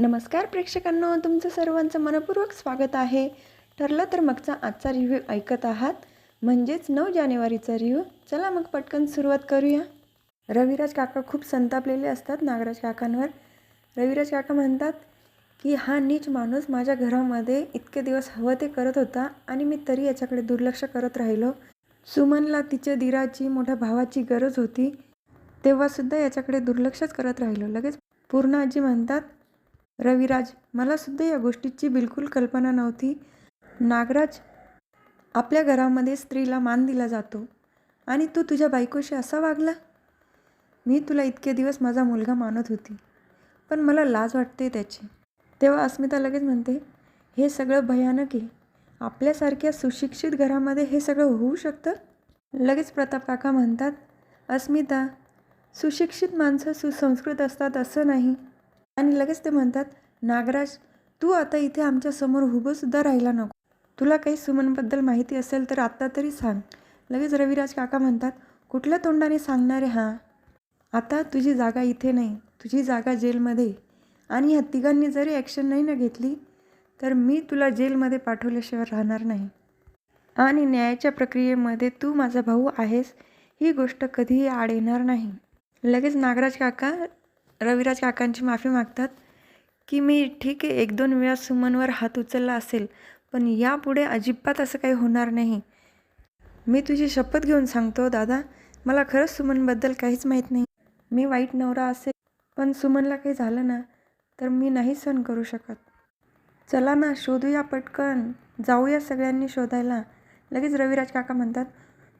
नमस्कार प्रेक्षकांनो तुमचं सर्वांचं मनपूर्वक स्वागत आहे. ठरलं तर मगचा आजचा रिव्ह्यू ऐकत आहात. म्हणजेच नऊ जानेवारीचा रिव्ह्यू चला मग पटकन सुरुवात करूया. रविराज काका खूप संतापलेले असतात नागराज काकांवर. रविराज काका म्हणतात की हा नीच माणूस माझ्या घरामध्ये इतके दिवस हवं ते करत होता आणि मी तरी याच्याकडे दुर्लक्ष करत राहिलो. सुमनला तिच्या दिराची मोठ्या भावाची गरज होती. तेव्हासुद्धा याच्याकडे दुर्लक्षच करत राहिलो. लगेच पूर्ण आजी म्हणतात रविराज मलासुद्धा या गोष्टीची बिलकुल कल्पना नव्हती. नागराज आपल्या घरामध्ये स्त्रीला मान दिला जातो आणि तू तुझ्या बायकोशी असा वागला? मी तुला इतके दिवस माझा मुलगा मानत होती पण मला लाज वाटते त्याची. तेव्हा अस्मिता लगेच म्हणते हे सगळं भयानक आहे. आपल्यासारख्या सुशिक्षित घरामध्ये हे सगळं होऊ शकतं? लगेच प्रताप काका म्हणतात अस्मिता सुशिक्षित माणसं सुसंस्कृत असतात असं नाही. आणि लगेच ते म्हणतात नागराज तू आता इथे आमच्यासमोर उभंसुद्धा राहिला नको. तुला काही सुमनबद्दल माहिती असेल तर आत्ता तरी सांग. लगेच रविराज काका म्हणतात कुठल्या तोंडाने सांगणारे हां? आता तुझी जागा इथे नाही तुझी जागा जेलमध्ये. आणि ह्या तिघांनी जरी ॲक्शन नाही ना घेतली तर मी तुला जेलमध्ये पाठवल्याशिवाय राहणार नाही. आणि न्यायाच्या प्रक्रियेमध्ये तू माझा भाऊ आहेस ही गोष्ट कधीही आड येणार नाही. लगेच नागराज काका रविराज काकांची माफी मागतात की मी ठीक आहे एक दोन वेळा सुमनवर हात उचलला असेल पण यापुढे अजिबात असं काही होणार नाही. मी तुझी शपथ घेऊन सांगतो दादा. मला खरंच सुमनबद्दल काहीच माहीत नाही. मी वाईट नवरा असेल पण सुमनला काही झालं ना तर मी नाही सहन करू शकत. चला ना शोधूया पटकन. जाऊया सगळ्यांनी शोधायला. लगेच रविराज काका म्हणतात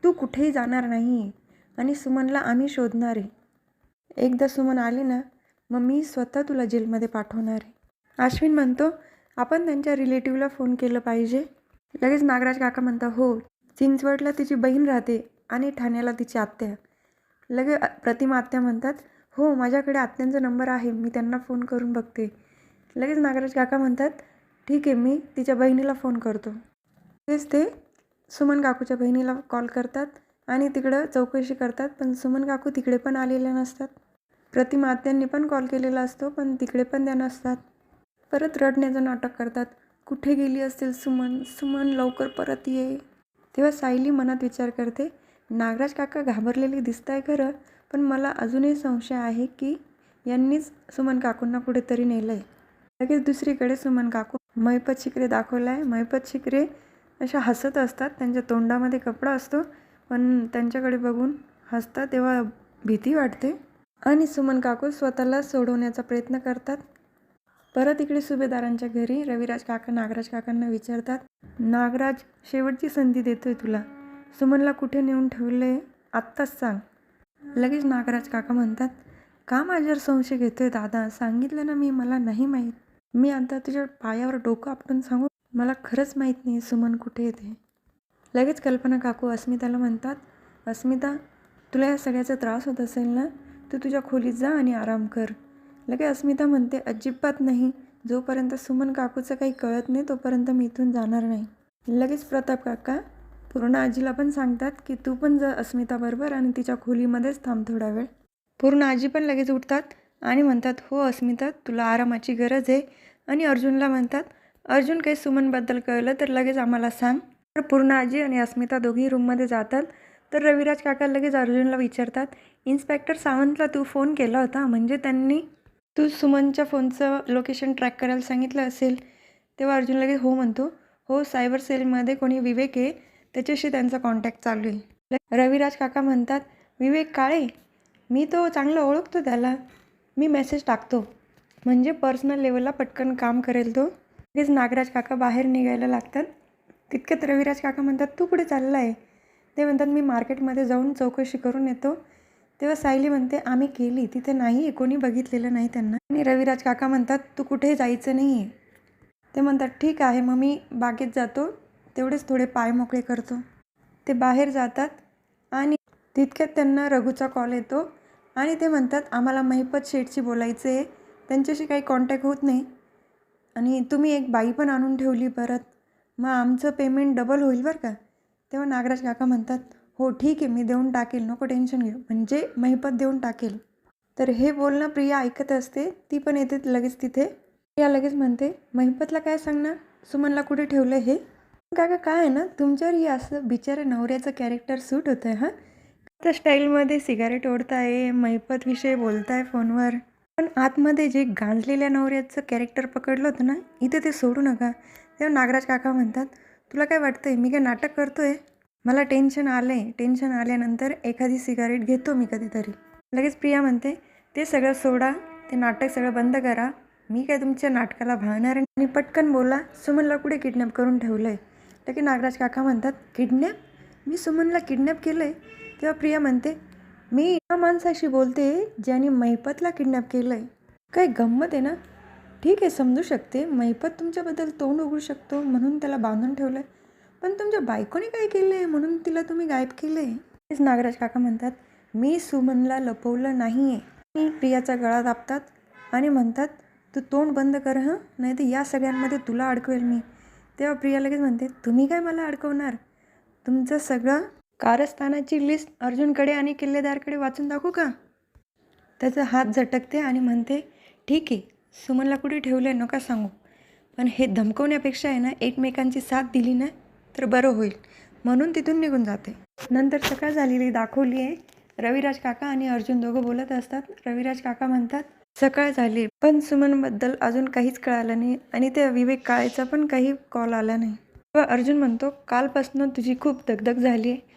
तू कुठेही जाणार नाही आणि सुमनला आम्ही शोधणार आहे. एकदा सुमन आली ना मग मी स्वतः तुला जेलमध्ये पाठवणार आहे. अश्विन म्हणतो आपण त्यांच्या रिलेटिव्हला फोन केलं पाहिजे. लगेच नागराज काका म्हणता हो चिंचवडला तिची बहीण राहते आणि ठाण्याला तिची आत्या. लगे प्रतिमा आत्या म्हणतात हो माझ्याकडे आत्यांचा नंबर आहे मी त्यांना फोन करून बघते. लगेच नागराज काका म्हणतात ठीक आहे मी तिच्या बहिणीला फोन करतो. तेच ते सुमन काकूच्या बहिणीला कॉल करतात. आणि तिकडं चौकशी करतात पण सुमन काकू तिकडे पण आलेल्या नसतात. प्रतिमा आत्यांनी पण कॉल केलेला असतो पण तिकडे पण त्या नसतात. परत रडण्याचं नाटक करतात. कुठे गेली असतील सुमन? सुमन लवकर परत ये. तेव्हा सायली मनात विचार करते नागराज काका घाबरलेले दिसत आहे खरं पण मला अजूनही संशय आहे की यांनीच सुमन काकूंना कुठेतरी नेलं आहे लगेच दुसरीकडे सुमन काकू मैपत शिकरे दाखवला आहे मैपत शिकरे अशा हसत असतात त्यांच्या तोंडामध्ये कपडा असतो. पण त्यांच्याकडे बघून हसतात तेव्हा भीती वाटते. आणि सुमन काकू स्वतःला सोडवण्याचा प्रयत्न करतात. परत इकडे सुभेदारांच्या घरी रविराज काका नागराज काकांना विचारतात नागराज शेवटची संधी देतोय तुला. सुमनला कुठे नेऊन ठेवले आत्ताच सांग. लगेच नागराज काका म्हणतात का माझ्यावर संशय घेतोय दादा? सांगितलं ना मी मला नाही माहीत. मी आता तुझ्या पायावर डोकं आपटून सांगू. मला खरंच माहीत नाही सुमन कुठे येते लगेच कल्पना काकू अस्मिताला म्हणतात अस्मिता तुला या सगळ्याचा त्रास होत असेल ना तू तुझ्या खोलीत जा आणि आराम कर. लगे अस्मिता म्हणते अजिबात नाही. जोपर्यंत सुमन काकूचं काही कळत नाही तोपर्यंत मी इथून जाणार नाही. लगेच प्रताप काका पूर्ण आजीला पण सांगतात की तू पण जा अस्मिताबरोबर आणि तिच्या खोलीमध्येच थांब थोडा वेळ. पूर्ण आजी पण लगेच उठतात आणि म्हणतात हो अस्मिता तुला आरामाची गरज आहे. आणि अर्जुनला म्हणतात अर्जुन काही सुमनबद्दल कळलं तर लगेच आम्हाला सांग. तर पूर्ण आजी आणि अस्मिता दोघी रूममध्ये जातात. तर रविराज काका लगेच अर्जुनला विचारतात इन्स्पेक्टर सावंतला तू फोन केला होता? म्हणजे त्यांनी तू सुमनच्या फोनचं लोकेशन ट्रॅक करायला सांगितलं असेल? तेव्हा अर्जुन लगेच हो म्हणतो. हो सायबर सेलमध्ये कोणी विवेक आहे त्याच्याशी त्यांचा कॉन्टॅक्ट चालू आहे. रविराज काका म्हणतात विवेक काळे मी तो चांगला ओळखतो त्याला. मी मेसेज टाकतो. म्हणजे पर्सनल लेवलला पटकन काम करेल तो. लगेच नागराज काका बाहेर निघायला लागतात. तितक्यात रविराज काका म्हणतात तू कुठे चालला आहे? ते म्हणतात मी मार्केटमध्ये जाऊन चौकशी करून येतो. तेव्हा सायली म्हणते आम्ही केली तिथे नाही आहे कोणी बघितलेलं नाही त्यांना. आणि रविराज काका म्हणतात तू कुठेही जायचं नाही आहे ते म्हणतात ठीक आहे मग मी बागेत जातो तेवढेच थोडे पाय मोकळे करतो. ते बाहेर जातात आणि तितक्यात त्यांना रघूचा कॉल येतो आणि ते म्हणतात आम्हाला महिपत शेठशी बोलायचं आहे त्यांच्याशी काही कॉन्टॅक्ट होत नाही. आणि तुम्ही एक बाई पण आणून ठेवली परत. मग आमचं पेमेंट डबल होईल बरं का? तेव्हा नागराज काका म्हणतात हो ठीक आहे मी देऊन टाकेल नको टेन्शन घेऊ. म्हणजे महिपत देऊन टाकेल. तर हे बोलणं प्रिया ऐकत असते ती पण येते लगेच तिथे. प्रिया लगेच म्हणते महिपतला काय सांगणार? सुमनला कुठे ठेवलं हे? काका काय आहे ना तुमच्यावरही असं बिचाऱ्या नवऱ्याचं कॅरेक्टर सूट होतं आहे हां त्या स्टाईलमध्ये सिगारेट ओढताय महिपतविषयी बोलताय फोनवर पण आतमध्ये जे गांजलेल्या नवऱ्याचं कॅरेक्टर पकडलं होतं ना इथे ते सोडू नका. तेव्हा नागराज काका म्हणतात तुला काय वाटतंय मी काय नाटक करतो आहे मला टेन्शन आलं आहे टेन्शन आल्यानंतर एखादी सिगारेट घेतो मी कधीतरी. लगेच प्रिया म्हणते ते सगळं सोडा ते नाटक सगळं बंद करा. मी काय तुमच्या नाटकाला भावणार आहे? आणि पटकन बोला सुमनला कुठे किडनॅप करून ठेवलं आहे लगे नागराज काका म्हणतात किडनॅप मी सुमनला किडनॅप केलं आहे तेव्हा प्रिया म्हणते मी त्या माणसाशी बोलते ज्याने महिपतला किडनॅप केलं आहे काही गंमत आहे ना? ठीक आहे समजू शकते. महिपत तुमच्याबद्दल तोंड उघडू शकतो म्हणून त्याला बांधून ठेवलं आहे पण तुमच्या बायकोने काय केलं आहे म्हणून तिला तुम्ही गायब केलं आहे तेच नागराज काका म्हणतात मी सुमनला लपवलं नाही आहे मी प्रियाचा गळा दाबतात आणि म्हणतात तू तोंड बंद कर हं? नाही तर या सगळ्यांमध्ये तुला अडकवेल मी. तेव्हा प्रिया लगेच म्हणते तुम्ही काय मला अडकवणार? तुमचं सगळं कारस्थानाची लिस्ट अर्जुनकडे आणि किल्लेदारकडे वाचून दाखवू का? त्याचा हात झटकते आणि म्हणते ठीक आहे सुमनला कुठे ठेवलं आहे नका सांगू. पण हे धमकवण्यापेक्षा आहे ना एकमेकांची साथ दिली ना तर बरं होईल म्हणून तिथून निघून जाते. नंतर सकाळ झालेली दाखवली आहे. रविराज काका आणि अर्जुन दोघं बोलत असतात. रविराज काका म्हणतात सकाळ झाली पण सुमनबद्दल अजून काहीच कळालं नाही आणि त्या विवेक काळेचा पण काही कॉल आला नाही. व अर्जुन म्हणतो कालपासून तुझी खूप दगदग झाली आहे.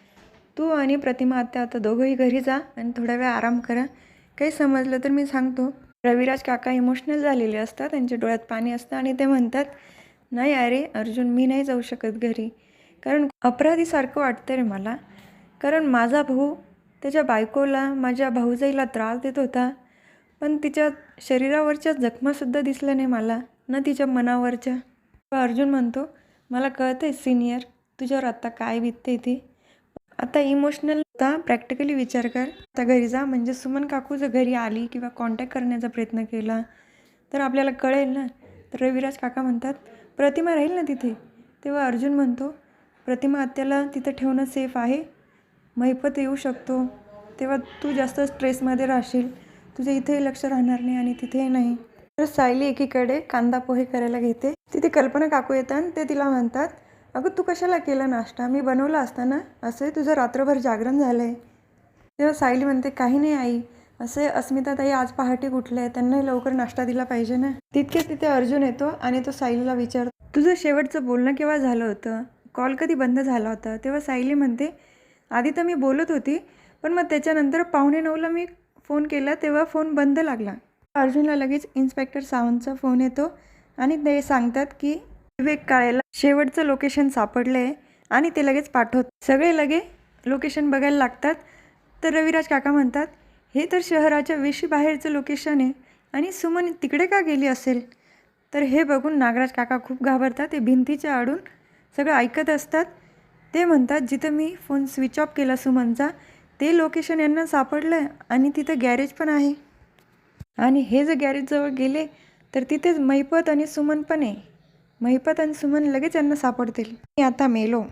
तू आणि प्रतिमा आत्या आता दोघंही घरी जा आणि थोडा वेळ आराम करा. काही समजलं तर मी सांगतो. रविराज काका इमोशनल झालेले असतात त्यांच्या डोळ्यात पाणी असतं आणि ते म्हणतात नाही अरे अर्जुन मी नाही जाऊ शकत घरी. कारण अपराधीसारखं वाटतं रे मला. कारण माझा भाऊ त्याच्या बायकोला माझ्या भाऊजाईला त्रास देत होता. पण तिच्या शरीरावरच्या जखमासुद्धा दिसल्या नाही मला ना तिच्या मनावरच्या. अर्जुन म्हणतो मला कळतं आहे सिनियर तुझ्यावर आत्ता काय बितते ती. आता इमोशनल होता प्रॅक्टिकली विचार कर. आता घरी जा म्हणजे सुमन काकू जर घरी आली किंवा कॉन्टॅक्ट करण्याचा प्रयत्न केला तर आपल्याला कळेल ना. तर रविराज काका म्हणतात प्रतिमा राहील ना तिथे? तेव्हा अर्जुन म्हणतो प्रतिमा आत्याला तिथं ठेवणं सेफ आहे. महिपत येऊ शकतो. तेव्हा तू जास्त स्ट्रेसमध्ये राहशील. तुझं इथेही लक्ष राहणार नाही आणि तिथेही नाही. तर सायली एकीकडे कांदा पोहे करायला घेते. तिथे कल्पना काकू येतात आणि ते तिला म्हणतात अगं तू कशाला केला नाश्ता? मी बनवला असता ना असे तुझं रात्रभर जागरण झालं आहे तेव्हा सायली म्हणते काही नाही आई. असे अस्मिता ताई आज पहाटे कुठले आहे त्यांनाही लवकर नाश्ता दिला पाहिजे ना? तितकेच तिथे अर्जुन येतो आणि तो सायलीला विचारतो तुझं शेवटचं बोलणं केव्हा झालं होतं? कॉल कधी बंद झाला होता? तेव्हा सायली म्हणते आधी तर मी बोलत होती पण मग त्याच्यानंतर पाहुणे नऊला मी फोन केला तेव्हा फोन बंद लागला. अर्जुनला लगेच इन्स्पेक्टर सावंतचा फोन येतो आणि ते सांगतात की विवेक काळेला शेवटचं लोकेशन सापडलं आहे आणि ते लगेच पाठवत. सगळे लगे लोकेशन बघायला लागतात. तर रविराज काका म्हणतात हे तर शहराच्या वेशी बाहेरचं लोकेशन आहे आणि सुमन तिकडे का गेली असेल? तर हे बघून नागराज काका खूप घाबरतात. ते भिंतीच्या आडून सगळं ऐकत असतात. ते म्हणतात जिथं मी फोन स्विच ऑफ केला सुमनचा ते लोकेशन यांना सापडलं आहे आणि तिथं गॅरेज पण आहे. आणि हे जर गॅरेजजवळ गेले तर तिथेच मैपत आणि सुमन पण आहे. महिपत आणि सुमन लगेच यांना सापडतील. मी आता मेलो.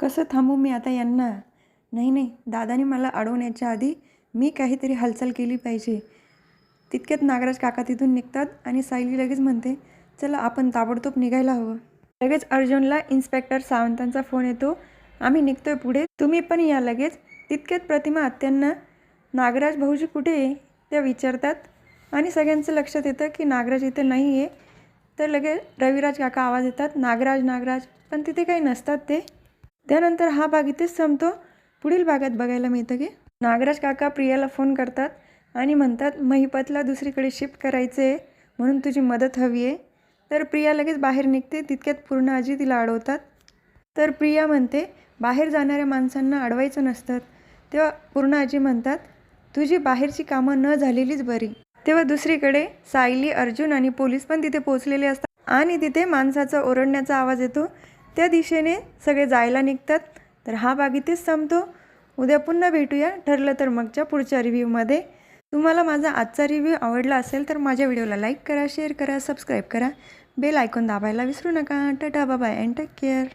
कसं थांबू मी आता यांना? नाही नाही. दादाने मला अडवण्याच्या आधी मी काहीतरी हालचाल केली पाहिजे. तितक्यात नागराज काका तिथून निघतात आणि सायली लगेच म्हणते चला आपण ताबडतोब निघायला हवं. लगेच अर्जुनला इन्स्पेक्टर सावंतांचा फोन येतो. आम्ही निघतोय पुढे. तुम्ही पण या लगेच. तितक्यात प्रतिमा आत्यांना नागराज भाऊजी कुठे आहे? त्या विचारतात. आणि सगळ्यांचं लक्षात येतं की नागराज इथे नाही आहे तर लगेच रविराज काका आवाज येतात नागराज नागराज पण तिथे काही नसतात ते. त्यानंतर हा भाग इथेच संपतो. पुढील भागात बघायला मिळतं की नागराज काका प्रियाला फोन करतात आणि म्हणतात महिपतला दुसरीकडे शिफ्ट करायचं आहे म्हणून तुझी मदत हवी आहे. तर प्रिया लगेच बाहेर निघते तितक्यात पूर्ण आजी तिला अडवतात. तर प्रिया म्हणते बाहेर जाणाऱ्या माणसांना अडवायचं नसतात तेव्हा पूर्ण आजी म्हणतात तुझी बाहेरची कामं न झालेलीच बरी. तेव्हा दुसरीकडे सायली अर्जुन आणि पोलीस पण तिथे पोहोचलेले असतात. आणि तिथे माणसाचा ओरडण्याचा आवाज येतो. त्या दिशेने सगळे जायला निघतात. तर हा भाग इथेच संपतो. उद्या पुन्हा भेटूया. ठरलं तर मगच्या पुढच्या रिव्ह्यूमध्ये तुम्हाला माझा आजचा रिव्ह्यू आवडला असेल तर माझ्या व्हिडिओला लाईक करा शेअर करा सबस्क्राईब करा. बेल आयकॉन दाबायला विसरू नका. टाटा बाबाय अँड टेक केअर